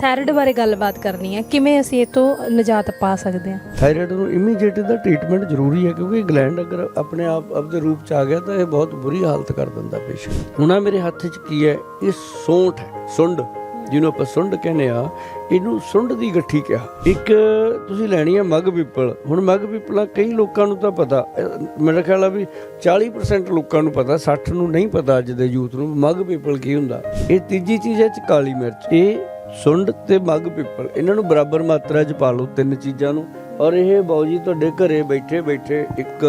Thyroid ਬਾਰੇ ਗੱਲਬਾਤ ਕਰਨੀ ਹੈ। ਕਿਵੇਂ ਅਸੀਂ ਇਹ ਤੋਂ ਨਿਜਾਤ ਪਾ ਸਕਦੇ ਹਾਂ? ਥਾਇਰਾਇਡ ਨੂੰ ਇਮੀਡੀਏਟ ਦਾ ਟ੍ਰੀਟਮੈਂਟ ਜ਼ਰੂਰੀ ਹੈ ਕਿਉਂਕਿ ਗਲੈਂਡ ਅਗਰ ਆਪਣੇ ਆਪ, ਆਪਦੇ ਰੂਪ ਚ ਆ ਗਿਆ ਤਾਂ ਇਹ ਬਹੁਤ ਬੁਰੀ ਹਾਲਤ ਕਰ ਦਿੰਦਾ ਪੇਸ਼ੈਂਟ ਹੁਣ ਆਹ ਮੇਰੇ ਹੱਥ 'ਚ ਕੀ ਹੈ? ਇਹ ਸੌਂਠ ਹੈ, ਸੁੰਡ, ਜਿਹਨੂੰ ਆਪਾਂ ਸੁੰਡ ਕਹਿੰਦੇ ਆ ਇਹਨੂੰ ਸੁੰਡ ਦੀ ਗੱਠੀ ਕਿਹਾ। ਇੱਕ ਤੁਸੀਂ ਲੈਣੀ ਹੈ ਮਗ ਪਿੱਪਲ। ਹੁਣ ਮਗ ਪਿੱਪਲਾਂ ਕਈ ਲੋਕਾਂ ਨੂੰ ਤਾਂ ਪਤਾ, ਅਹ, ਮੇਰਾ ਖਿਆਲ ਆ ਵੀ 40% ਲੋਕਾਂ ਨੂੰ ਪਤਾ 60 ਨੂੰ ਨਹੀਂ ਪਤਾ ਅੱਜ ਦੇ ਯੂਥ ਨੂੰ ਮਗ ਪੀਪਲ ਕੀ ਹੁੰਦਾ। ਇਹ ਤੀਜੀ ਚੀਜ਼ ਹੈ ਚ ਕਾਲੀ ਮਿਰਚ। ਇਹ ਸੁੰਡ ਤੇ ਮੱਗ ਪਿੱਪਲ, ਇਹਨਾਂ ਨੂੰ ਬਰਾਬਰ ਮਾਤਰਾ 'ਚ ਪਾ ਲਓ ਤਿੰਨ ਚੀਜ਼ਾਂ ਨੂੰ। ਔਰ ਇਹ ਬਾਊ ਜੀ ਤੁਹਾਡੇ ਘਰੇ ਬੈਠੇ ਬੈਠੇ ਇੱਕ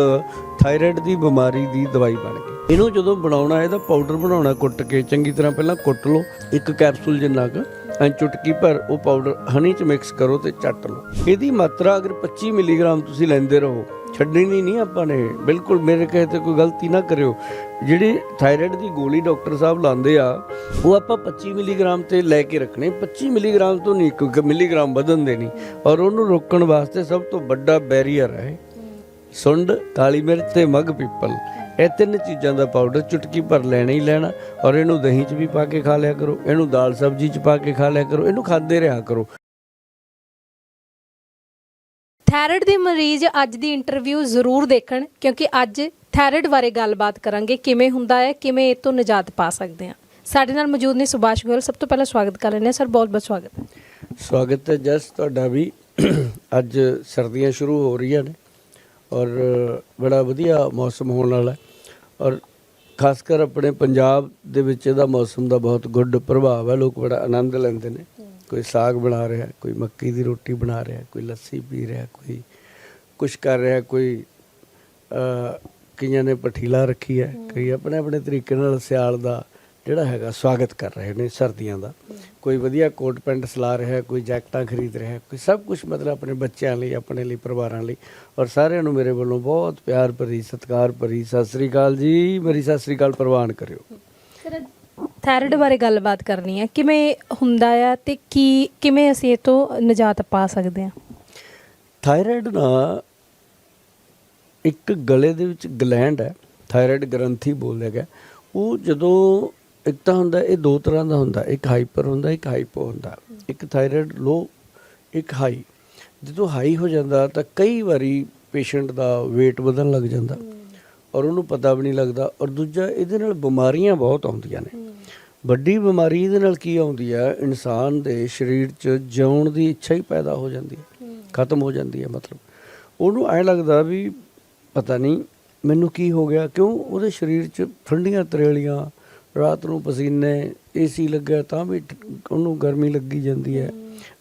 ਥਾਇਰਾਇਡ ਦੀ ਬਿਮਾਰੀ ਦੀ ਦਵਾਈ ਬਣ ਗਈ। ਇਹਨੂੰ ਜਦੋਂ ਬਣਾਉਣਾ ਇਹਦਾ ਪਾਊਡਰ ਬਣਾਉਣਾ ਕੁੱਟ ਕੇ, ਚੰਗੀ ਤਰ੍ਹਾਂ ਪਹਿਲਾਂ ਕੁੱਟ ਲਓ, ਇੱਕ ਕੈਪਸੂਲ ਜਿੰਨਾ ਕੁ, ਐਂ ਚੁਟਕੀ ਭਰ ਉਹ ਪਾਊਡਰ ਹਨੀ ਚ ਮਿਕਸ ਕਰੋ ਤੇ ਚੱਟ ਲਓ। ਇਹਦੀ ਮਾਤਰਾ ਅਗਰ 25 ਮਿਲੀਗ੍ਰਾਮ ਤੁਸੀਂ ਲੈਂਦੇ ਰਹੋ ਛੱਡਣੀ ਨਹੀਂ ਆਪਾਂ ਨੇ। ਬਿਲਕੁਲ ਮੇਰੇ ਕਹੇ ਤੇ ਕੋਈ ਗਲਤੀ ਨਾ ਕਰਿਓ। ਜਿਹੜੀ ਥਾਇਰਾਇਡ ਦੀ ਗੋਲੀ ਡਾਕਟਰ ਸਾਹਿਬ ਲਾਉਂਦੇ ਆ, ਉਹ ਆਪਾਂ 25 ਮਿਲੀਗ੍ਰਾਮ ਤੇ ਲੈ ਕੇ ਰੱਖਣੇ। 25 ਮਿਲੀਗ੍ਰਾਮ ਤੋਂ ਨਹੀਂ ਕੋਈ ਮਿਲੀਗ੍ਰਾਮ ਵਧਣ ਦੇਣੀ ਔਰ ਉਹਨੂੰ ਰੋਕਣ ਵਾਸਤੇ ਸਭ ਤੋਂ ਵੱਡਾ ਬੈਰੀਅਰ ਹੈ। ਸੁੰਡ, ਕਾਲੀ ਮਿਰਚ ਤੇ ਮਗ ਪੀਪਲ। ਇਹ ਤਿੰਨ ਚੀਜ਼ਾਂ ਦਾ ਪਾਊਡਰ ਚੁਟਕੀ ਭਰ ਲੈਣਾ ਹੀ ਲੈਣਾ। ਔਰ ਇਹਨੂੰ ਦਹੀਂ 'ਚ ਵੀ ਪਾ ਕੇ ਖਾ ਲਿਆ ਕਰੋ। ਇਹਨੂੰ ਦਾਲ ਸਬਜ਼ੀ 'ਚ ਪਾ ਕੇ ਖਾ ਲਿਆ ਕਰੋ। ਇਹਨੂੰ ਖਾਂਦੇ ਰਿਹਾ ਕਰੋ। ਥਾਇਰਾਇਡ ਦੇ ਮਰੀਜ਼ ਅੱਜ ਦੀ ਇੰਟਰਵਿਊ ਜ਼ਰੂਰ ਦੇਖਣ, ਕਿਉਂਕਿ ਅੱਜ ਥਾਇਰਾਇਡ ਬਾਰੇ ਗੱਲਬਾਤ ਕਰਾਂਗੇ, ਕਿਵੇਂ ਹੁੰਦਾ ਹੈ, ਕਿਵੇਂ ਇਹ ਤੋਂ ਨਿਜਾਤ ਪਾ ਸਕਦੇ ਹਾਂ। ਸਾਡੇ ਨਾਲ ਮੌਜੂਦ ਨੇ ਸੁਭਾਸ਼ ਗੋਇਲ, ਸਭ ਤੋਂ ਪਹਿਲਾਂ ਸਵਾਗਤ ਕਰ ਲੈਂਦੇ ਹਾਂ। ਸਰ, ਬਹੁਤ ਬਹੁਤ ਸਵਾਗਤ ਸਵਾਗਤ ਹੈ ਜਸ, ਤੁਹਾਡਾ ਵੀ। ਅੱਜ ਸਰਦੀਆਂ ਸ਼ੁਰੂ ਹੋ ਰਹੀਆਂ ਨੇ ਔਰ ਬੜਾ ਵਧੀਆ ਮੌਸਮ ਹੋਣ ਵਾਲਾ ਹੈ। ਔਰ ਖਾਸ ਕਰ ਆਪਣੇ ਪੰਜਾਬ ਦੇ ਵਿੱਚ ਇਹਦਾ ਮੌਸਮ ਦਾ ਬਹੁਤ ਗੁੱਡ ਪ੍ਰਭਾਵ ਹੈ, ਲੋਕ ਬੜਾ ਆਨੰਦ ਲੈਂਦੇ ਨੇ। ਕੋਈ ਸਾਗ ਬਣਾ ਰਿਹਾ ਕੋਈ ਮੱਕੀ ਦੀ ਰੋਟੀ ਬਣਾ ਰਿਹਾ ਕੋਈ ਲੱਸੀ ਪੀ ਰਿਹਾ ਕੋਈ ਕੁਛ ਕਰ ਰਿਹਾ ਕੋਈ ਕਈਆਂ ਨੇ ਪਠੀਲਾ ਰੱਖੀ ਹੈ ਕਈ ਆਪਣੇ ਆਪਣੇ ਤਰੀਕੇ ਨਾਲ ਸਿਆਲ ਦਾ ਜਿਹੜਾ ਹੈਗਾ ਸਵਾਗਤ ਕਰ ਰਹੇ ਨੇ ਸਰਦੀਆਂ ਦਾ। ਕੋਈ ਵਧੀਆ ਕੋਟ ਪੈਂਟ ਸਲਾ ਰਿਹਾ ਕੋਈ ਜੈਕਟਾਂ ਖਰੀਦ ਰਿਹਾ ਕੋਈ ਸਭ ਕੁਝ ਮਤਲਬ ਆਪਣੇ ਬੱਚਿਆਂ ਲਈ ਆਪਣੇ ਲਈ ਪਰਿਵਾਰਾਂ ਲਈ। ਔਰ ਸਾਰਿਆਂ ਨੂੰ ਮੇਰੇ ਵੱਲੋਂ ਬਹੁਤ ਪਿਆਰ ਭਰੀ ਸਤਿਕਾਰ ਭਰੀ ਸਤਿ ਸ੍ਰੀ ਅਕਾਲ ਜੀ ਮੇਰੀ ਸਤਿ ਸ੍ਰੀ ਅਕਾਲ ਪ੍ਰਵਾਨ ਕਰਿਓ। ਥਾਇਰਾਇਡ ਬਾਰੇ ਗੱਲਬਾਤ ਕਰਨੀ ਹੈ। ਕਿਵੇਂ ਹੁੰਦਾ ਆ ਤੇ ਕੀ, ਕਿਵੇਂ ਅਸੀਂ ਇਹ ਤੋਂ ਨਜਾਤ ਪਾ ਸਕਦੇ ਹਾਂ? ਥਾਇਰਾਇਡ ਨਾ ਇੱਕ ਗਲੇ ਦੇ ਵਿੱਚ ਗਲੈਂਡ ਹੈ। ਥਾਇਰਾਇਡ ਗ੍ਰੰਥੀ ਬੋਲਿਆ ਗਿਆ ਉਹ ਜਦੋਂ ਇੱਕ ਤਾਂ ਹੁੰਦਾ, ਇਹ ਦੋ ਤਰ੍ਹਾਂ ਦਾ ਹੁੰਦਾ। ਇੱਕ ਹਾਈਪਰ ਹੁੰਦਾ, ਇੱਕ ਹਾਈਪੋ ਹੁੰਦਾ। ਇੱਕ ਥਾਇਰਾਇਡ ਲੋ ਇੱਕ ਹਾਈ ਜਦੋਂ ਹਾਈ ਹੋ ਜਾਂਦਾ ਤਾਂ ਕਈ ਵਾਰੀ ਪੇਸ਼ੈਂਟ ਦਾ weight ਵਧਣ ਲੱਗ ਜਾਂਦਾ। ਔਰ ਉਹਨੂੰ ਪਤਾ ਵੀ ਨਹੀਂ ਲੱਗਦਾ। ਔਰ ਦੂਜਾ, ਇਹਦੇ ਨਾਲ ਬਿਮਾਰੀਆਂ ਬਹੁਤ ਆਉਂਦੀਆਂ ਨੇ। ਵੱਡੀ ਬਿਮਾਰੀ ਇਹਦੇ ਨਾਲ ਕੀ ਆਉਂਦੀ ਹੈ ਇਨਸਾਨ ਦੇ ਸਰੀਰ 'ਚ ਜਿਉਣ ਦੀ ਇੱਛਾ ਹੀ ਪੈਦਾ ਹੋ ਜਾਂਦੀ ਹੈ। ਖਤਮ ਹੋ ਜਾਂਦੀ ਹੈ ਮਤਲਬ। ਉਹਨੂੰ ਐ ਲੱਗਦਾ ਵੀ ਪਤਾ ਨਹੀਂ ਮੈਨੂੰ ਕੀ ਹੋ ਗਿਆ ਕਿਉਂ ਉਹਦੇ ਸਰੀਰ 'ਚ ਠੰਡੀਆਂ ਤਰੇਲੀਆਂ ਰਾਤ ਨੂੰ ਪਸੀਨੇ ਏਸੀ ਲੱਗਾ ਤਾਂ ਵੀ ਉਹਨੂੰ ਗਰਮੀ ਲੱਗੀ ਜਾਂਦੀ ਹੈ।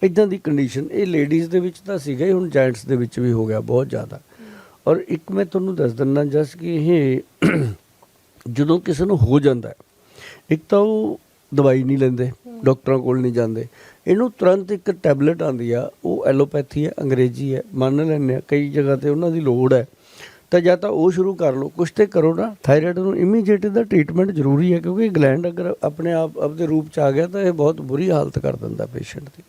ਇਦਾਂ ਦੀ ਕੰਡੀਸ਼ਨ ਇਹ ਲੇਡੀਜ਼ ਦੇ ਵਿੱਚ ਤਾਂ ਸੀਗਾ ਹੀ ਹੁਣ ਜੈਂਟਸ ਦੇ ਵਿੱਚ ਵੀ ਹੋ ਗਿਆ ਬਹੁਤ ਜ਼ਿਆਦਾ। ਔਰ ਇੱਕ ਮੈਂ ਤੁਹਾਨੂੰ ਦੱਸ ਦਿੰਦਾ ਜਸ ਕਿ ਇਹ ਜਦੋਂ ਕਿਸੇ ਨੂੰ ਹੋ ਜਾਂਦਾ ਹੈ ਇੱਕ ਤਾਂ ਉਹ ਦਵਾਈ ਨਹੀਂ ਲੈਂਦੇ, ਡਾਕਟਰਾਂ ਕੋਲ ਨਹੀਂ ਜਾਂਦੇ। ਇਹਨੂੰ ਤੁਰੰਤ ਇੱਕ ਟੈਬਲੇਟ ਆਂਦੀ ਆ, ਉਹ ਐਲੋਪੈਥੀ ਹੈ ਅੰਗਰੇਜ਼ੀ ਹੈ ਮੰਨ ਲੈਂਦੇ ਆ। ਕਈ ਜਗ੍ਹਾ ਤੇ ਉਹਨਾਂ ਦੀ ਲੋੜ ਹੈ। ਤਾਂ ਜਾਂ ਤਾਂ ਉਹ ਸ਼ੁਰੂ ਕਰ ਲਓ, ਕੁਛ ਤੇ ਕਰੋ ਨਾ, ਥਾਇਰਾਇਡ ਨੂੰ ਇਮੀਡੀਏਟ ਦਾ ਟ੍ਰੀਟਮੈਂਟ ਜ਼ਰੂਰੀ ਹੈ, ਕਿਉਂਕਿ ਗਲੈਂਡ ਅਗਰ ਆਪਣੇ ਆਪ, ਆਪਦੇ ਰੂਪ ਚ ਆ ਗਿਆ ਤਾਂ ਇਹ ਬਹੁਤ ਬੁਰੀ ਹਾਲਤ ਕਰ ਦਿੰਦਾ ਪੇਸ਼ੈਂਟ ਦੀ।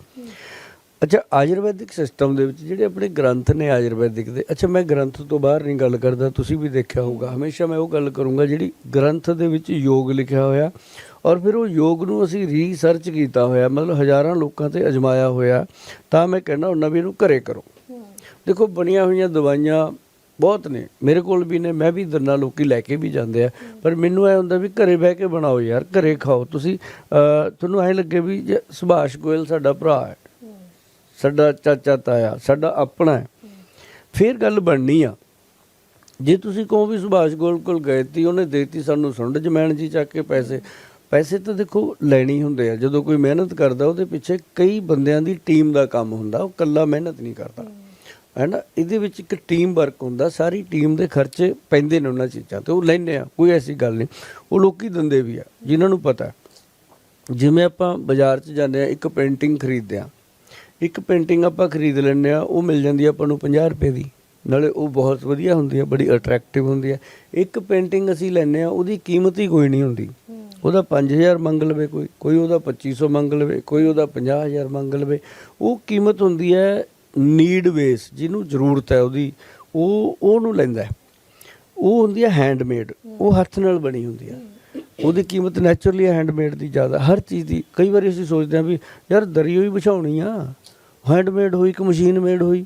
ਅੱਛਾ, ਆਯੁਰਵੈਦਿਕ ਸਿਸਟਮ ਦੇ ਵਿੱਚ ਜਿਹੜੇ ਆਪਣੇ ਗ੍ਰੰਥ ਨੇ ਆਯੁਰਵੈਦਿਕ ਦੇ, ਅੱਛਾ, ਮੈਂ ਗ੍ਰੰਥ ਤੋਂ ਬਾਹਰ ਨਹੀਂ ਗੱਲ ਕਰਦਾ, ਤੁਸੀਂ ਵੀ ਦੇਖਿਆ ਹੋਊਗਾ। ਹਮੇਸ਼ਾ ਮੈਂ ਉਹ ਗੱਲ ਕਰੂੰਗਾ ਜਿਹੜੀ ਗ੍ਰੰਥ ਦੇ ਵਿੱਚ ਯੋਗ ਲਿਖਿਆ ਹੋਇਆ ਔਰ ਫਿਰ ਉਹ ਯੋਗ ਨੂੰ ਅਸੀਂ ਰੀਸਰਚ ਕੀਤਾ ਹੋਇਆ, ਮਤਲਬ ਹਜ਼ਾਰਾਂ ਲੋਕਾਂ ਤੇ ਅਜਮਾਇਆ ਹੋਇਆ, ਤਾਂ ਮੈਂ ਕਹਿੰਦਾ ਉਹਨਾਂ ਵੀ ਇਹਨੂੰ ਘਰੇ ਕਰੋ। ਦੇਖੋ, ਬਣੀਆਂ ਹੋਈਆਂ ਦਵਾਈਆਂ ਬਹੁਤ ਨੇ, ਮੇਰੇ ਕੋਲ ਵੀ ਨੇ, ਮੈਂ ਵੀ ਦੰਨਾ ਲੋਕੀ ਲੈ ਕੇ ਵੀ ਜਾਂਦੇ ਆ, ਪਰ ਮੈਨੂੰ ਐ ਹੁੰਦਾ ਵੀ ਘਰੇ ਬਹਿ ਕੇ ਬਣਾਓ ਯਾਰ, ਘਰੇ ਖਾਓ। ਤੁਸੀਂ ਤੁਹਾਨੂੰ ਐ ਲੱਗੇ ਵੀ ਜੇ ਸੁਭਾਸ਼ ਗੋਇਲ ਸਾਡਾ ਭਰਾ ਹੈ ਸਾਡਾ ਚਾਚਾ ਤਾਇਆ, ਸਾਡਾ ਆਪਣਾ ਹੈ। ਫਿਰ ਗੱਲ ਬਣਨੀ ਆ। ਜੇ ਤੁਸੀਂ ਕਹੋ ਵੀ ਸੁਭਾਸ਼ ਗੋਇਲ ਕੋਲ ਗਏ ਤੀ, ਉਹਨੇ ਦੇਤੀ ਸਾਨੂੰ ਸੁੰਡ ਜਮੈਣ ਜੀ ਚੱਕ ਕੇ ਪੈਸੇ। ਪੈਸੇ ਤਾਂ ਦੇਖੋ ਲੈਣੀ ਹੁੰਦੇ ਆ। ਜਦੋਂ ਕੋਈ ਮਿਹਨਤ ਕਰਦਾ, ਉਹਦੇ ਪਿੱਛੇ ਕਈ ਬੰਦਿਆਂ ਦੀ ਟੀਮ ਦਾ ਕੰਮ ਹੁੰਦਾ। ਉਹ ਇਕੱਲਾ ਮਿਹਨਤ ਨਹੀਂ ਕਰਦਾ। ਹੈ ਨਾ ਇਹਦੇ ਵਿੱਚ ਇੱਕ ਟੀਮ ਵਰਕ ਹੁੰਦਾ। ਸਾਰੀ ਟੀਮ ਦੇ ਖਰਚੇ ਪੈਂਦੇ ਨੇ ਉਹਨਾਂ ਚੀਜ਼ਾਂ ਤੇ। ਉਹ ਲੈਂਦੇ ਆ। ਕੋਈ ਐਸੀ ਗੱਲ ਨਹੀਂ। ਉਹ ਲੋਕੀ ਦਿੰਦੇ ਵੀ ਆ, ਜਿਨ੍ਹਾਂ ਨੂੰ ਪਤਾ। ਜਿਵੇਂ ਆਪਾਂ ਬਾਜ਼ਾਰ 'ਚ ਜਾਂਦੇ ਆ, ਇੱਕ ਪੇਂਟਿੰਗ ਖਰੀਦਦੇ ਆ। ਇੱਕ ਪੇਂਟਿੰਗ ਆਪਾਂ ਖਰੀਦ ਲੈਂਦੇ ਆ ਉਹ ਮਿਲ ਜਾਂਦੀ ਆ ਆਪਾਂ ਨੂੰ 50 ਰੁਪਏ ਦੀ। ਨਾਲੇ ਉਹ ਬਹੁਤ ਵਧੀਆ ਹੁੰਦੀ ਆ ਬੜੀ ਅਟਰੈਕਟਿਵ ਹੁੰਦੀ ਆ। ਇੱਕ ਪੇਂਟਿੰਗ ਅਸੀਂ ਲੈਂਦੇ ਆ ਉਹਦੀ ਕੀਮਤ ਹੀ ਕੋਈ ਨਹੀਂ ਹੁੰਦੀ। ਉਹਦਾ 5000 ਮੰਗ ਲਵੇ ਕੋਈ ਕੋਈ ਉਹਦਾ 2500 ਮੰਗ ਲਵੇ ਕੋਈ ਉਹਦਾ 50000 ਮੰਗ ਲਵੇ। ਉਹ ਕੀਮਤ ਹੁੰਦੀ ਹੈ ਨੀਡ ਬੇਸ ਜਿਹਨੂੰ ਜ਼ਰੂਰਤ ਹੈ ਉਹਦੀ ਉਹ ਉਹਨੂੰ ਲੈਂਦਾ ਹੈ। ਉਹ ਹੁੰਦੀ ਹੈ ਹੈਂਡਮੇਡ ਉਹ ਹੱਥ ਨਾਲ ਬਣੀ ਹੁੰਦੀ ਹੈ। ਉਹਦੀ ਕੀਮਤ ਨੈਚੁਰਲੀ ਹੈਂਡਮੇਡ ਦੀ ਜ਼ਿਆਦਾ। ਹਰ ਚੀਜ਼ ਦੀ ਕਈ ਵਾਰੀ ਅਸੀਂ ਸੋਚਦੇ ਹਾਂ ਵੀ ਯਾਰ ਦਰੀ ਹੋਈ ਵਿਛਾਉਣੀ ਆ। ਹੈਂਡਮੇਡ ਹੋਈ ਕਿ ਮਸ਼ੀਨ ਮੇਡ ਹੋਈ।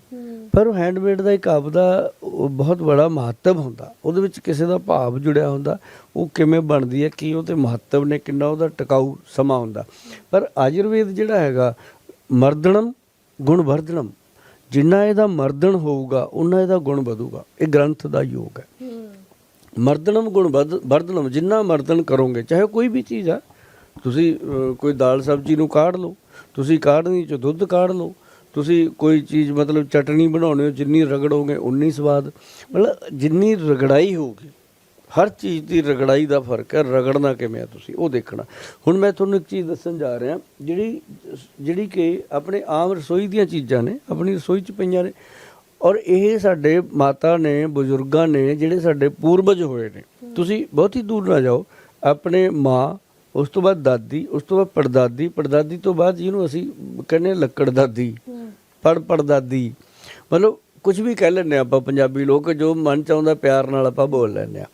ਪਰ ਉਹ ਹੈਂਡਮੇਡ ਦਾ ਇੱਕ ਆਪਦਾ ਬਹੁਤ ਬੜਾ ਮਹੱਤਵ ਹੁੰਦਾ। ਉਹਦੇ ਵਿੱਚ ਕਿਸੇ ਦਾ ਭਾਵ ਜੁੜਿਆ ਹੁੰਦਾ ਉਹ ਕਿਵੇਂ ਬਣਦੀ ਹੈ ਕੀ ਉਹਦੇ ਮਹੱਤਵ ਨੇ ਕਿੰਨਾ ਉਹਦਾ ਟਿਕਾਊ ਸਮਾਂ ਹੁੰਦਾ। ਪਰ ਆਯੁਰਵੇਦ ਜਿਹੜਾ ਹੈਗਾ ਮਰਦਣਮ ਗੁਣ ਵਰਧਨਮ। ਜਿੰਨਾ ਇਹਦਾ ਮਰਦਣ ਹੋਊਗਾ ਉਨਾ ਇਹਦਾ ਗੁਣ ਵਧੂਗਾ। ਇਹ ਗ੍ਰੰਥ ਦਾ ਯੋਗ ਹੈ। ਮਰਦਨਮ ਗੁਣ ਵਰਧਨਮ ਜਿੰਨਾ ਮਰਦਨ ਕਰੋਗੇ ਚਾਹੇ ਕੋਈ ਵੀ ਚੀਜ਼ ਆ। ਤੁਸੀਂ ਕੋਈ ਦਾਲ ਸਬਜ਼ੀ ਨੂੰ ਕਾੜ ਲਓ ਤੁਸੀਂ ਕਾੜਨੀ ਚ ਦੁੱਧ ਕਾੜ ਲਓ ਤੁਸੀਂ ਕੋਈ ਚੀਜ਼ ਮਤਲਬ ਚਟਣੀ ਬਣਾਉਣੇ ਹੋ, ਜਿੰਨੀ ਰਗੜੋਗੇ ਉਨੀ ਸਵਾਦ। ਮਤਲਬ ਜਿੰਨੀ ਰਗੜਾਈ ਹੋਊਗੀ, ਹਰ ਚੀਜ਼ ਦੀ ਰਗੜਾਈ ਦਾ ਫ਼ਰਕ ਹੈ, ਰਗੜਨਾ ਕਿਵੇਂ ਆ ਤੁਸੀਂ, ਉਹ ਦੇਖਣਾ। ਹੁਣ ਮੈਂ ਤੁਹਾਨੂੰ ਇੱਕ ਚੀਜ਼ ਦੱਸਣ ਜਾ ਰਿਹਾ, ਜਿਹੜੀ ਜਿਹੜੀ ਕਿ ਆਪਣੇ ਆਮ ਰਸੋਈ ਦੀਆਂ ਚੀਜ਼ਾਂ ਨੇ, ਆਪਣੀ ਰਸੋਈ 'ਚ ਪਈਆਂ ਨੇ, ਔਰ ਇਹ ਸਾਡੇ ਮਾਤਾ ਨੇ, ਬਜ਼ੁਰਗਾਂ ਨੇ, ਜਿਹੜੇ ਸਾਡੇ ਪੂਰਵਜ ਹੋਏ ਨੇ। ਤੁਸੀਂ ਬਹੁਤ ਹੀ ਦੂਰ ਨਾ ਜਾਓ, ਆਪਣੇ ਮਾਂ ਉਸ ਤੋਂ ਬਾਅਦ ਦਾਦੀ ਉਸ ਤੋਂ ਬਾਅਦ ਪੜਦਾਦੀ ਪੜਦਾਦੀ ਤੋਂ ਬਾਅਦ ਜਿਹਨੂੰ ਅਸੀਂ ਕਹਿੰਦੇ ਲੱਕੜ ਦਾਦੀ ਪੜ ਪੜਦਾਦੀ। ਮਤਲਬ ਕੁਝ ਵੀ ਕਹਿ ਲੈਂਦੇ ਆਪਾਂ ਪੰਜਾਬੀ ਲੋਕ ਜੋ ਮਨ ਚ ਆਉਂਦਾ ਪਿਆਰ ਨਾਲ ਆਪਾਂ ਬੋਲ ਲੈਂਦੇ ਆ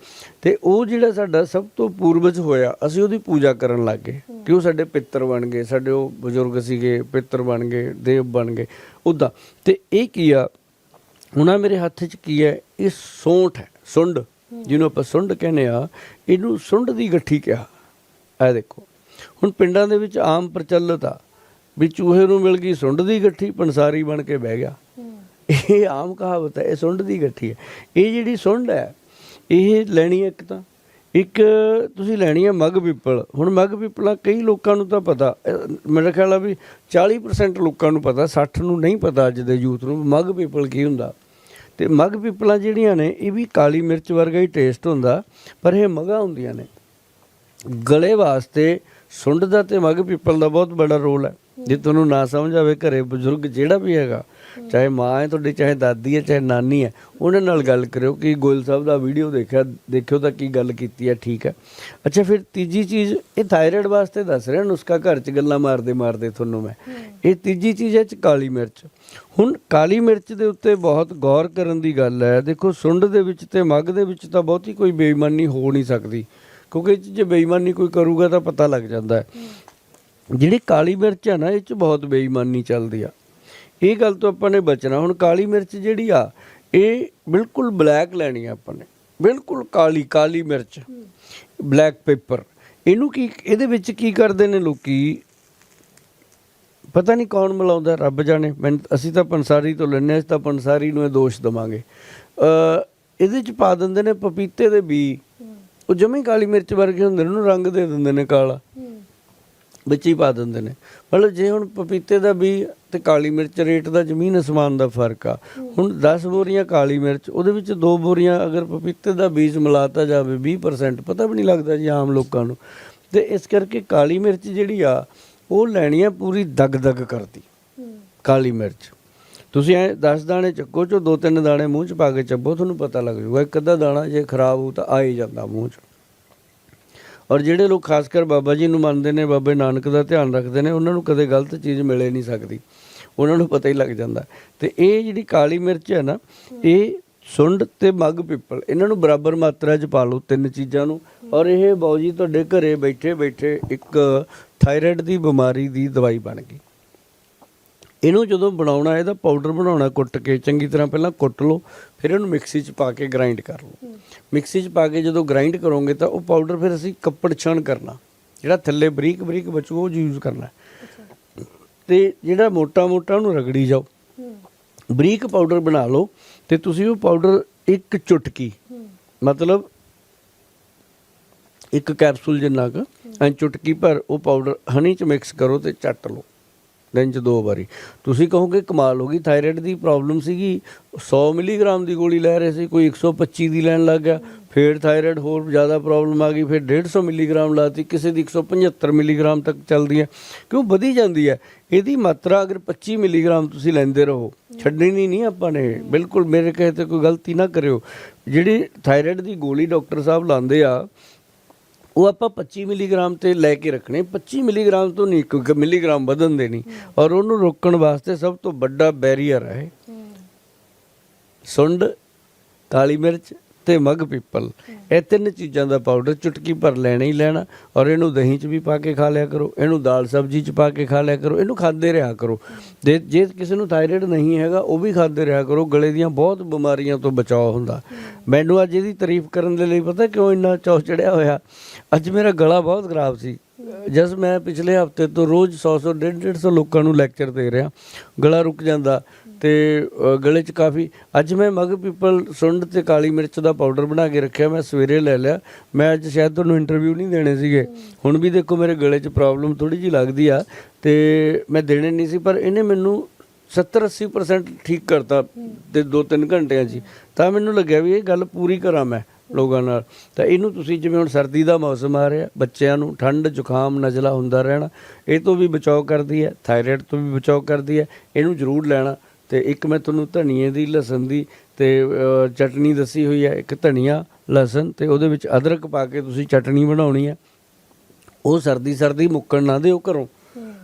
ਤੇ ਉਹ ਜਿਹੜਾ ਸਾਡਾ ਸਭ ਤੋਂ ਪੂਰਵਜ ਹੋਇਆ ਅਸੀਂ ਉਹਦੀ ਪੂਜਾ ਕਰਨ ਲੱਗ। ਗਏ ਕਿ ਉਹ ਸਾਡੇ ਪਿੱਤਰ ਬਣ ਗਏ ਸਾਡੇ ਉਹ ਬਜ਼ੁਰਗ ਸੀਗੇ ਪਿੱਤਰ ਬਣ ਗਏ ਦੇਵ ਬਣ ਗਏ ਉਦਾਂ। ਤੇ ਇਹ ਕੀ ਆ? ਹੁਣ ਆਹ ਮੇਰੇ ਹੱਥ 'ਚ ਕੀ ਹੈ? ਇਹ ਸੌਂਠ ਹੈ ਸੁੰਡ। ਜਿਹਨੂੰ ਆਪਾਂ ਸੁੰਡ ਕਹਿੰਦੇ ਆ ਇਹਨੂੰ ਸੁੰਡ ਦੀ ਗੱਠੀ ਕਿਹਾ। ਇਹ ਦੇਖੋ। ਹੁਣ ਪਿੰਡਾਂ ਦੇ ਵਿੱਚ ਆਮ ਪ੍ਰਚਲਿਤ ਆ ਵੀ ਚੂਹੇ ਨੂੰ ਮਿਲ ਗਈ ਸੁੰਡ ਦੀ ਗੱਠੀ, ਪੰਸਾਰੀ ਬਣ ਕੇ ਬਹਿ ਗਿਆ। ਇਹ ਆਮ ਕਹਾਵਤ ਹੈ, ਇਹ ਸੁੰਡ ਦੀ ਗੱਠੀ ਹੈ। ਇਹ ਜਿਹੜੀ ਸੁੰਡ ਹੈ, ਇਹ ਲੈਣੀ ਇੱਕ ਤਾਂ। ਇੱਕ ਤੁਸੀਂ ਲੈਣੀ ਹੈ ਮਗ ਪਿੱਪਲ। ਹੁਣ ਮਗ ਪਿੱਪਲਾਂ ਕਈ ਲੋਕਾਂ ਨੂੰ ਤਾਂ ਪਤਾ ਅਹ ਮੇਰਾ ਖਿਆਲ ਆ ਵੀ 40% ਲੋਕਾਂ ਨੂੰ ਪਤਾ 60 ਨੂੰ ਨਹੀਂ ਪਤਾ ਅੱਜ ਦੇ ਯੂਥ ਨੂੰ ਮਗ ਪੀਪਲ ਕੀ ਹੁੰਦਾ। ਤੇ ਮਗ ਪੀਪਲਾਂ ਜਿਹੜੀਆਂ ਨੇ, ਇਹ ਵੀ ਕਾਲੀ ਮਿਰਚ ਵਰਗਾ ਹੀ ਟੇਸਟ ਹੁੰਦਾ, ਪਰ ਇਹ ਮਗਾ ਹੁੰਦੀਆਂ ਨੇ। ਗਲੇ ਵਾਸਤੇ ਸੁੰਡ ਦਾ ਤੇ ਮਗ ਪਿੱਪਲ ਦਾ ਬਹੁਤ ਬੜਾ ਰੋਲ ਹੈ। ਜੇ ਤੁਹਾਨੂੰ ਨਾ ਸਮਝ ਆਵੇ ਘਰੇ ਬਜ਼ੁਰਗ ਜਿਹੜਾ ਵੀ ਹੈਗਾ ਚਾਹੇ ਮਾਂ ਹੈ ਤੁਹਾਡੀ ਚਾਹੇ ਦਾਦੀ ਹੈ ਚਾਹੇ ਨਾਨੀ ਹੈ ਉਹਨਾਂ ਨਾਲ ਗੱਲ ਕਰਿਓ ਕਿ ਗੋਇਲ ਸਾਹਿਬ ਦਾ ਵੀਡੀਓ ਦੇਖਿਆ ਦੇਖਿਓ ਤਾਂ ਕੀ ਗੱਲ ਕੀਤੀ ਹੈ ਠੀਕ ਹੈ। ਅੱਛਾ ਫਿਰ ਤੀਜੀ ਚੀਜ਼ ਇਹ ਥਾਇਰਾਇਡ ਵਾਸਤੇ ਦੱਸ ਰਿਹਾ ਨੁਸਖਾ ਘਰ 'ਚ ਗੱਲਾਂ ਮਾਰਦੇ ਮਾਰਦੇ ਤੁਹਾਨੂੰ ਮੈਂ। ਇਹ ਤੀਜੀ ਚੀਜ਼ ਹੈ ਚ ਕਾਲੀ ਮਿਰਚ। ਹੁਣ ਕਾਲੀ ਮਿਰਚ ਦੇ ਉੱਤੇ ਬਹੁਤ ਗੌਰ ਕਰਨ ਦੀ ਗੱਲ ਹੈ ਦੇਖੋ ਸੁੰਡ ਦੇ ਵਿੱਚ ਤੇ ਮੱਗ ਦੇ ਵਿੱਚ ਤਾਂ ਬਹੁਤੀ ਕੋਈ ਬੇਈਮਾਨੀ ਹੋ ਨਹੀਂ ਸਕਦੀ। ਕਿਉਂਕਿ ਇਹ 'ਚ ਜੇ ਬੇਈਮਾਨੀ ਕੋਈ ਕਰੂਗਾ ਤਾਂ ਪਤਾ ਲੱਗ ਜਾਂਦਾ ਹੈ। ਜਿਹੜੀ ਕਾਲੀ ਮਿਰਚ ਹੈ ਨਾ, ਇਹ 'ਚ ਬਹੁਤ ਬੇਈਮਾਨੀ ਚੱਲਦੀ ਆ। ਇਹ ਗੱਲ ਤੋਂ ਆਪਾਂ ਨੇ ਬਚਣਾ। ਹੁਣ ਕਾਲੀ ਮਿਰਚ ਜਿਹੜੀ ਆ, ਇਹ ਬਿਲਕੁਲ ਬਲੈਕ ਲੈਣੀ ਆ ਆਪਾਂ ਨੇ। ਬਿਲਕੁਲ ਕਾਲੀ ਕਾਲੀ ਮਿਰਚ। Black pepper. ਇਹਨੂੰ ਕੀ, ਇਹਦੇ ਵਿੱਚ ਕੀ ਕਰਦੇ ਨੇ ਲੋਕੀ? ਪਤਾ ਨਹੀਂ ਕੌਣ ਮਿਲਾਉਂਦਾ, ਰੱਬ ਜਾਣੇ। ਮੈਂ, ਅਸੀਂ ਤਾਂ ਪੰਸਾਰੀ ਤੋਂ ਲੈਨੇ ਅਸੀਂ ਤਾਂ ਪੰਸਾਰੀ ਨੂੰ ਇਹ ਦੋਸ਼ ਦਵਾਂਗੇ। ਇਹਦੇ ਚ ਪਾ ਦਿੰਦੇ ਨੇ ਪਪੀਤੇ ਦੇ ਬੀ। ਉਹ ਜਮੀ ਕਾਲੀ ਮਿਰਚ ਵਰਗੇ ਹੁੰਦੇ ਨੇ ਉਹਨੂੰ ਰੰਗ ਦੇ ਦਿੰਦੇ ਨੇ ਕਾਲਾ। ਵਿੱਚ ਹੀ ਪਾ ਦਿੰਦੇ ਨੇ। ਮਤਲਬ ਜੇ ਹੁਣ ਪਪੀਤੇ ਦਾ ਵੀ ਤੇ ਕਾਲੀ ਮਿਰਚ ਰੇਟ ਦਾ ਜ਼ਮੀਨ ਅਸਮਾਨ ਦਾ ਫ਼ਰਕ ਆ। ਹੁਣ 10 ਬੋਰੀਆਂ ਕਾਲੀ ਮਿਰਚ ਉਹਦੇ ਵਿੱਚ ਦੋ ਬੋਰੀਆਂ ਅਗਰ ਪਪੀਤੇ ਦਾ ਬੀਜ ਮਿਲਾਤਾ ਜਾਵੇ 20% ਪਤਾ ਵੀ ਨਹੀਂ ਲੱਗਦਾ ਜੀ ਆਮ ਲੋਕਾਂ ਨੂੰ। ਤੇ ਇਸ ਕਰਕੇ ਕਾਲੀ ਮਿਰਚ ਜਿਹੜੀ ਆ ਉਹ ਲੈਣੀ ਆ ਪੂਰੀ ਦਗ ਦਗ ਕਰਦੀ ਕਾਲੀ ਮਿਰਚ। ਤੁਸੀਂ ਐ 10 ਦਾਣੇ ਚੱਕੋ ਚੋ, ਦੋ ਤਿੰਨ ਦਾਣੇ ਮੂੰਹ ਚ ਪਾ ਕੇ ਚੱਬੋ, ਤੁਹਾਨੂੰ ਪਤਾ ਲੱਗ ਜਾਊਗਾ। ਇੱਕ ਅੱਧਾ ਦਾਣਾ ਜੇ ਖਰਾਬ ਹੋ ਤਾਂ ਆ ਹੀ ਜਾਂਦਾ ਮੂੰਹ ਚ। ਔਰ ਜਿਹੜੇ ਲੋਕ ਖਾਸ ਕਰ ਬਾਬਾ ਜੀ ਨੂੰ ਮੰਨਦੇ ਨੇ, ਬਾਬੇ ਨਾਨਕ ਦਾ ਧਿਆਨ ਰੱਖਦੇ ਨੇ, ਉਹਨਾਂ ਨੂੰ ਕਦੇ ਗਲਤ ਚੀਜ਼ ਮਿਲੇ ਨਹੀਂ ਸਕਦੀ। ਉਹਨਾਂ ਨੂੰ ਪਤਾ ਹੀ ਲੱਗ ਜਾਂਦਾ। ਤੇ ਇਹ ਜਿਹੜੀ ਕਾਲੀ ਮਿਰਚ ਹੈ ਨਾ, ਇਹ ਸੁੰਡ ਤੇ ਮੱਗ ਪਿੱਪਲ, ਇਹਨਾਂ ਨੂੰ ਬਰਾਬਰ ਮਾਤਰਾ 'ਚ ਪਾ ਲਓ ਤਿੰਨ ਚੀਜ਼ਾਂ ਨੂੰ। ਔਰ ਇਹ ਬਾਊ ਜੀ ਤੁਹਾਡੇ ਘਰੇ ਬੈਠੇ ਬੈਠੇ ਇੱਕ ਥਾਇਰਾਇਡ ਦੀ ਬਿਮਾਰੀ ਦੀ ਦਵਾਈ ਬਣ ਗਈ। ਇਹਨੂੰ ਜਦੋਂ ਬਣਾਉਣਾ, ਇਹਦਾ ਪਾਊਡਰ ਬਣਾਉਣਾ ਕੁੱਟ ਕੇ, ਚੰਗੀ ਤਰ੍ਹਾਂ ਪਹਿਲਾਂ ਕੁੱਟ ਲਓ, ਫਿਰ ਇਹਨੂੰ ਮਿਕਸੀ 'ਚ ਪਾ ਕੇ ਗ੍ਰਾਈਂਡ ਕਰ ਲਓ। ਮਿਕਸੀ 'ਚ ਪਾ ਕੇ ਜਦੋਂ ਗ੍ਰਾਈਂਡ ਕਰੋਗੇ ਤਾਂ ਉਹ ਪਾਊਡਰ ਫਿਰ ਅਸੀਂ ਕੱਪੜ ਛਣ ਕਰਨਾ। ਜਿਹੜਾ ਥੱਲੇ ਬਰੀਕ ਬਰੀਕ ਬਚੂ, ਉਹ ਯੂਜ਼ ਕਰਨਾ। ਤੇ ਜਿਹੜਾ ਮੋਟਾ ਮੋਟਾ ਉਹਨੂੰ ਰਗੜੀ ਜਾਓ। ਬਰੀਕ ਪਾਊਡਰ ਬਣਾ ਲਓ ਤੇ ਤੁਸੀਂ ਉਹ ਪਾਊਡਰ ਇੱਕ ਚੁਟਕੀ, ਮਤਲਬ ਇੱਕ ਕੈਪਸੂਲ ਜਿੰਨਾ ਕੁ, ਐ ਚੁਟਕੀ ਭਰ ਉਹ ਪਾਊਡਰ ਹਨੀ ਚ ਮਿਕਸ ਕਰੋ ਤੇ ਚੱਟ ਲਓ। ਦਿਨ ਚ ਦੋ ਵਾਰੀ। ਤੁਸੀਂ ਕਹੋਗੇ ਕਮਾਲ ਹੋ ਗਈ, ਥਾਇਰਾਇਡ ਦੀ ਪ੍ਰੋਬਲਮ ਸੀਗੀ 100 ਮਿਲੀਗ੍ਰਾਮ ਦੀ ਗੋਲੀ ਲੈ ਰਹੇ ਸੀ, ਕੋਈ 125 ਦੀ ਲੈਣ ਲੱਗ ਗਿਆ, ਫਿਰ ਥਾਇਰਾਇਡ ਹੋਰ ਜ਼ਿਆਦਾ ਪ੍ਰੋਬਲਮ ਆ ਗਈ, ਫਿਰ 150 ਮਿਲੀਗ੍ਰਾਮ ਲਾਤੀ, ਕਿਸੇ ਦੀ 175 ਮਿਲੀਗ੍ਰਾਮ ਤੱਕ ਚੱਲਦੀ ਹੈ। ਕਿਉਂ ਵਧੀ ਜਾਂਦੀ ਹੈ? ਇਹਦੀ ਮਾਤਰਾ ਅਗਰ 25 ਮਿਲੀਗ੍ਰਾਮ ਤੁਸੀਂ ਲੈਂਦੇ ਰਹੋ, ਛੱਡਣੀ ਨਹੀਂ ਆਪਾਂ ਨੇ, ਬਿਲਕੁਲ ਮੇਰੇ ਕਹੇ ਤੇ ਕੋਈ ਗਲਤੀ ਨਾ ਕਰਿਓ। ਜਿਹੜੀ ਥਾਇਰਾਇਡ ਦੀ ਗੋਲੀ ਡਾਕਟਰ ਸਾਹਿਬ ਲਾਉਂਦੇ ਆ ਉਹ ਆਪਾਂ 25 ਮਿਲੀਗ੍ਰਾਮ ਤੇ ਲੈ ਕੇ ਰੱਖਣੇ। 25 ਮਿਲੀਗ੍ਰਾਮ ਤੋਂ ਨਹੀਂ ਇੱਕ ਮਿਲੀਗ੍ਰਾਮ ਵਧਣ ਦੇਣੀ। ਔਰ ਉਹਨੂੰ ਰੋਕਣ ਵਾਸਤੇ ਸਭ ਤੋਂ ਵੱਡਾ ਬੈਰੀਅਰ ਹੈ। ਸੁੰਡ ਕਾਲੀ ਮਿਰਚ ਤੇ ਮਗ ਪੀਪਲ। ਇਹ ਤਿੰਨ ਚੀਜ਼ਾਂ ਦਾ ਪਾਊਡਰ ਚੁਟਕੀ ਭਰ ਲੈਣਾ ਹੀ ਲੈਣਾ ਔਰ ਇਹਨੂੰ ਦਹੀਂ 'ਚ ਵੀ ਪਾ ਕੇ ਖਾ ਲਿਆ ਕਰੋ, ਇਹਨੂੰ ਦਾਲ ਸਬਜ਼ੀ 'ਚ ਪਾ ਕੇ ਖਾ ਲਿਆ ਕਰੋ, ਇਹਨੂੰ ਖਾਂਦੇ ਰਿਹਾ ਕਰੋ। ਜੇ ਜੇ ਕਿਸੇ ਨੂੰ ਥਾਇਰਾਇਡ ਨਹੀਂ ਹੈਗਾ, ਉਹ ਵੀ ਖਾਂਦੇ ਰਿਹਾ ਕਰੋ, ਗਲੇ ਦੀਆਂ ਬਹੁਤ ਬਿਮਾਰੀਆਂ ਤੋਂ ਬਚਾਅ ਹੁੰਦਾ। ਮੈਨੂੰ ਅੱਜ ਇਹਦੀ ਤਾਰੀਫ ਕਰਨ ਦੇ ਲਈ ਪਤਾ ਕਿਉਂ ਇੰਨਾ ਚੌ ਚੜਿਆ ਹੋਇਆ? ਅੱਜ ਮੇਰਾ ਗਲਾ ਬਹੁਤ ਖਰਾਬ ਸੀ। ਜਸ ਮੈਂ ਪਿਛਲੇ ਹਫ਼ਤੇ ਤੋਂ ਰੋਜ਼ 100 100 150 150 ਲੋਕਾਂ ਨੂੰ ਲੈਕਚਰ ਦੇ ਰਿਹਾ। ਗਲਾ ਰੁਕ ਜਾਂਦਾ। ਤੇ ਗਲੇ 'ਚ ਕਾਫੀ, ਅੱਜ ਮੈਂ ਮਗ ਪੀਪਲ ਸੁੰਡ ਤੇ ਕਾਲੀ ਮਿਰਚ ਦਾ ਪਾਊਡਰ ਬਣਾ ਕੇ ਰੱਖਿਆ, ਮੈਂ ਸਵੇਰੇ ਲੈ ਲਿਆ। ਮੈਂ ਅੱਜ ਸ਼ਾਇਦ ਤੁਹਾਨੂੰ ਇੰਟਰਵਿਊ ਨਹੀਂ ਦੇਣੇ ਸੀਗੇ। ਹੁਣ ਵੀ ਦੇਖੋ ਮੇਰੇ ਗਲੇ 'ਚ ਪ੍ਰੋਬਲਮ ਥੋੜੀ ਜਿਹੀ ਲੱਗਦੀ ਆ ਤੇ ਮੈਂ ਦੇਣੇ ਨਹੀਂ ਸੀ, ਪਰ ਇਹਨੇ ਮੈਨੂੰ 70 80% ਠੀਕ ਕਰਤਾ ਤੇ 2-3 ਘੰਟਿਆਂ 'ਚ ਤਾਂ ਮੈਨੂੰ ਲੱਗਿਆ ਵੀ ਇਹ ਗੱਲ ਪੂਰੀ ਕਰਾਂ ਮੈਂ ਲੋਕਾਂ ਨਾਲ। ਤਾਂ ਇਹਨੂੰ ਤੁਸੀਂ ਜਿਵੇਂ ਹੁਣ ਸਰਦੀ ਦਾ ਮੌਸਮ ਆ ਰਿਹਾ, ਬੱਚਿਆਂ ਨੂੰ ਠੰਡ, ਜ਼ੁਕਾਮ, ਨਜ਼ਲਾ ਹੁੰਦਾ ਰਹਿਣਾ, ਇਹ ਤੋਂ ਵੀ ਬਚਾਓ ਕਰਦੀ ਹੈ ਥਾਇਰਾਇਡ ਤੋਂ ਵੀ ਬਚਾਓ ਕਰਦੀ ਹੈ, ਇਹਨੂੰ ਜ਼ਰੂਰ ਲੈਣਾ। ਤੇ ਇੱਕ ਮੈਂ ਤੁਹਾਨੂੰ ਧਨੀਏ ਦੀ ਲਸਣ ਦੀ ਤੇ ਚਟਨੀ ਦੱਸੀ ਹੋਈ ਹੈ ਇੱਕ ਧਨੀਆ ਲਸਣ ਤੇ ਉਹਦੇ ਵਿੱਚ ਅਦਰਕ ਪਾ ਕੇ ਤੁਸੀਂ ਚਟਨੀ ਬਣਾਉਣੀ ਹੈ। ਉਹ ਸਰਦੀ ਸਰਦੀ ਮੁੱਕਣ ਨਾ ਦਿਓ ਘਰੋਂ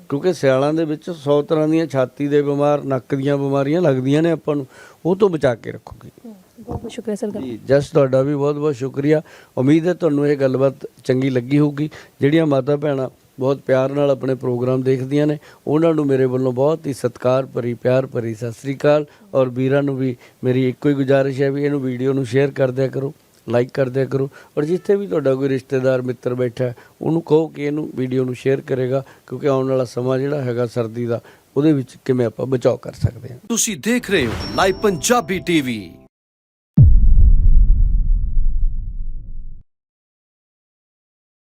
ਕਿਉਂਕਿ ਸਿਆਲਾਂ ਦੇ ਵਿੱਚ 100 ਤਰ੍ਹਾਂ ਦੀਆਂ ਛਾਤੀ ਦੇ ਬਿਮਾਰ ਨੱਕ ਦੀਆਂ ਬਿਮਾਰੀਆਂ ਲੱਗਦੀਆਂ ਨੇ ਆਪਾਂ ਨੂੰ ਉਹ ਤੋਂ ਬਚਾ ਕੇ ਰੱਖੋਗੇ। ਬਹੁਤ ਬਹੁਤ ਸ਼ੁਕਰੀਆ ਸਰ ਜੀ ਜਸ ਤੁਹਾਡਾ ਵੀ ਬਹੁਤ ਬਹੁਤ ਸ਼ੁਕਰੀਆ। ਉਮੀਦ ਹੈ ਤੁਹਾਨੂੰ ਇਹ ਗੱਲਬਾਤ ਚੰਗੀ ਲੱਗੀ ਹੋਊਗੀ। ਜਿਹੜੀਆਂ ਮਾਤਾ ਭੈਣਾਂ ਬਹੁਤ ਪਿਆਰ ਨਾਲ ਆਪਣੇ ਪ੍ਰੋਗਰਾਮ ਦੇਖਦੀਆਂ ਨੇ। ਉਹਨਾਂ ਨੂੰ ਮੇਰੇ ਵੱਲੋਂ ਬਹੁਤ ਹੀ ਸਤਿਕਾਰ ਭਰੀ, ਪਿਆਰ ਭਰੀ ਸਤਿ ਸ੍ਰੀ ਅਕਾਲ। ਔਰ ਵੀਰਾਂ ਨੂੰ ਵੀ ਮੇਰੀ ਇੱਕੋ ਹੀ ਗੁਜ਼ਾਰਿਸ਼ ਹੈ ਵੀ ਇਹਨੂੰ ਵੀਡੀਓ ਨੂੰ ਸ਼ੇਅਰ ਕਰ ਦਿਆ ਕਰੋ, ਲਾਈਕ ਕਰ ਦਿਆ ਕਰੋ। ਔਰ ਜਿੱਥੇ ਵੀ ਤੁਹਾਡਾ ਕੋਈ ਰਿਸ਼ਤੇਦਾਰ, ਮਿੱਤਰ ਬੈਠਾ ਉਹਨੂੰ ਕਹੋ ਕਿ ਇਹਨੂੰ ਵੀਡੀਓ ਨੂੰ ਸ਼ੇਅਰ ਕਰੇਗਾ, ਕਿਉਂਕਿ ਆਉਣ ਵਾਲਾ ਸਮਾਂ ਜਿਹੜਾ ਹੈਗਾ ਸਰਦੀ ਦਾ, ਉਹਦੇ ਵਿੱਚ ਕਿਵੇਂ ਆਪਾਂ ਬਚਾਅ ਕਰ ਸਕਦੇ ਹਾਂ। ਤੁਸੀਂ ਦੇਖ ਰਹੇ ਹੋ ਲਾਈਵ ਪੰਜਾਬੀ ਟੀਵੀ।